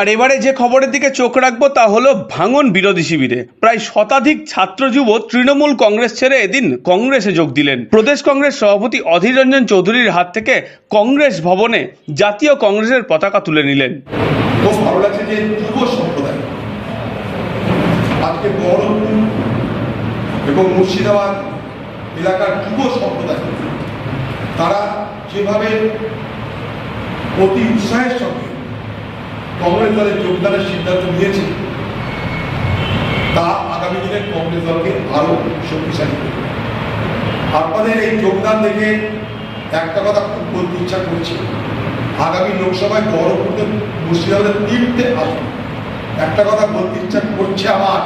আর এবারে যে খবরের দিকে চোখ রাখব তা হলো ভাঙন বিরোধী শিবিরে। প্রায় শতাধিক ছাত্র যুব তৃণমূল কংগ্রেস ছেড়ে এদিন কংগ্রেসে যোগ দিলেন। প্রদেশ কংগ্রেস সভাপতি অধীর রঞ্জন চৌধুরীর হাত থেকে কংগ্রেস ভবনে জাতীয় কংগ্রেসের পতাকা তুলে নিলেন। আজকে এবং মুর্শিদাবাদ এলাকার যুব সম্প্রদায়, তারা যেভাবে অতি উৎসাহের সঙ্গে কংগ্রেস দলে যোগদানের সিদ্ধান্ত নিয়েছে। তা আগামী দিনে কংগ্রেস দলকে আরও শক্তিশালী করবে। আপনাদের এই যোগদান দেখে একটা কথা খুব বলতে ইচ্ছা করছে। আগামী লোকসভায় বহরমপুরে মুর্শিদাবাদের তিনটে আসন। একটা কথা বলতে ইচ্ছা করছে আমার,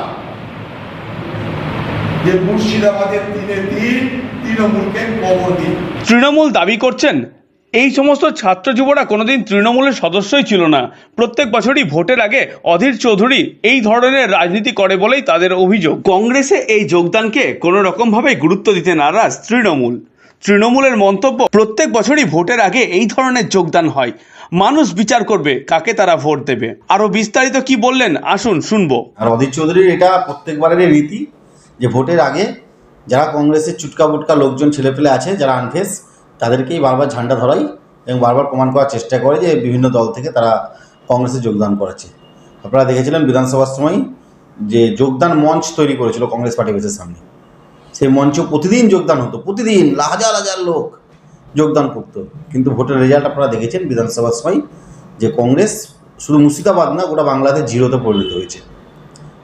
যে মুর্শিদাবাদের তিনে তিন, তৃণমূলকে কবর দিন তৃণমূল দাবি করছেন? এই সমস্ত ছাত্র যুবরা কোনোদিন তৃণমূলের সদস্যই ছিল না। প্রত্যেক বছরই ভোটের আগে অধীর চৌধুরী এই ধরনের রাজনীতি করে বলেই তাদের অভিযোগ। কংগ্রেসে এই যোগদানকে কোনো রকমভাবে গুরুত্ব দিতে নারাজ তৃণমূল। তৃণমূলের মন্তব্য প্রত্যেক বছরই ভোটের আগে এই ধরনের যোগদান হয়। মানুষ বিচার করবে কাকে তারা ভোট দেবে। আরও বিস্তারিত কি বললেন আসুন শুনব। আর অধীর চৌধুরীর এটা প্রত্যেকবারের রীতি যে ভোটের আগে যারা কংগ্রেসের চুটকা বুটকা লোকজন ছেলেপেলে আছে যারা আনফেস তাদেরকেই বারবার ঝান্ডা ধরাই এবং বারবার প্রমাণ করার চেষ্টা করে যে বিভিন্ন দল থেকে তারা কংগ্রেসে যোগদান করেছে। আপনারা দেখেছিলেন বিধানসভার সময় যে যোগদান মঞ্চ তৈরি করেছিল কংগ্রেস পার্টি বেসের সামনে। সেই মঞ্চ প্রতিদিন যোগদান হতো, প্রতিদিন হাজার হাজার লোক যোগদান করতো। কিন্তু ভোটের রেজাল্ট আপনারা দেখেছেন বিধানসভার সময় যে কংগ্রেস শুধু মুর্শিদাবাদ না, গোটা বাংলাতে জিরোতে পরিণত হয়েছে।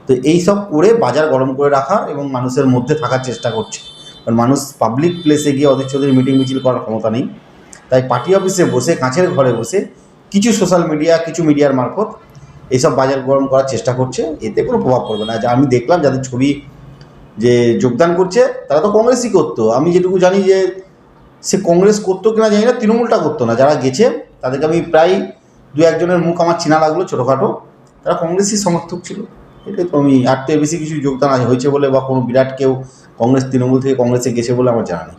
তো এই সব করে বাজার গরম করে রাখা এবং মানুষের মধ্যে থাকার চেষ্টা করছে। কারণ মানুষ পাবলিক প্লেসে গিয়ে অধীর চৌধুরী মিটিং মিছিল করার ক্ষমতা নেই। তাই পার্টি অফিসে বসে, কাঁচের ঘরে বসে কিছু সোশ্যাল মিডিয়া কিছু মিডিয়ার মারফত এইসব বাজার গরম করার চেষ্টা করছে। এতে কোনো প্রভাব পড়বে না। আমি দেখলাম, যাদের ছবি যে যোগদান করছে, তারা তো কংগ্রেসই করতো। আমি যেটুকু জানি যে সে কংগ্রেস করতো কিনা জানি না, তৃণমূলটা করতো না। যারা গেছে, তাদেরকে আমি প্রায় দু একজনের মুখ আমার চেনা লাগল ছোটোখাটো। তারা কংগ্রেসই সমর্থক ছিল। এটাই তো আমি আর তো বেশি কিছু যোগদান হয়েছে বলে বা কোনো বিরাট কেউ কংগ্রেস, তৃণমূল থেকে কংগ্রেসে গেছে বলে আমার জানা নেই।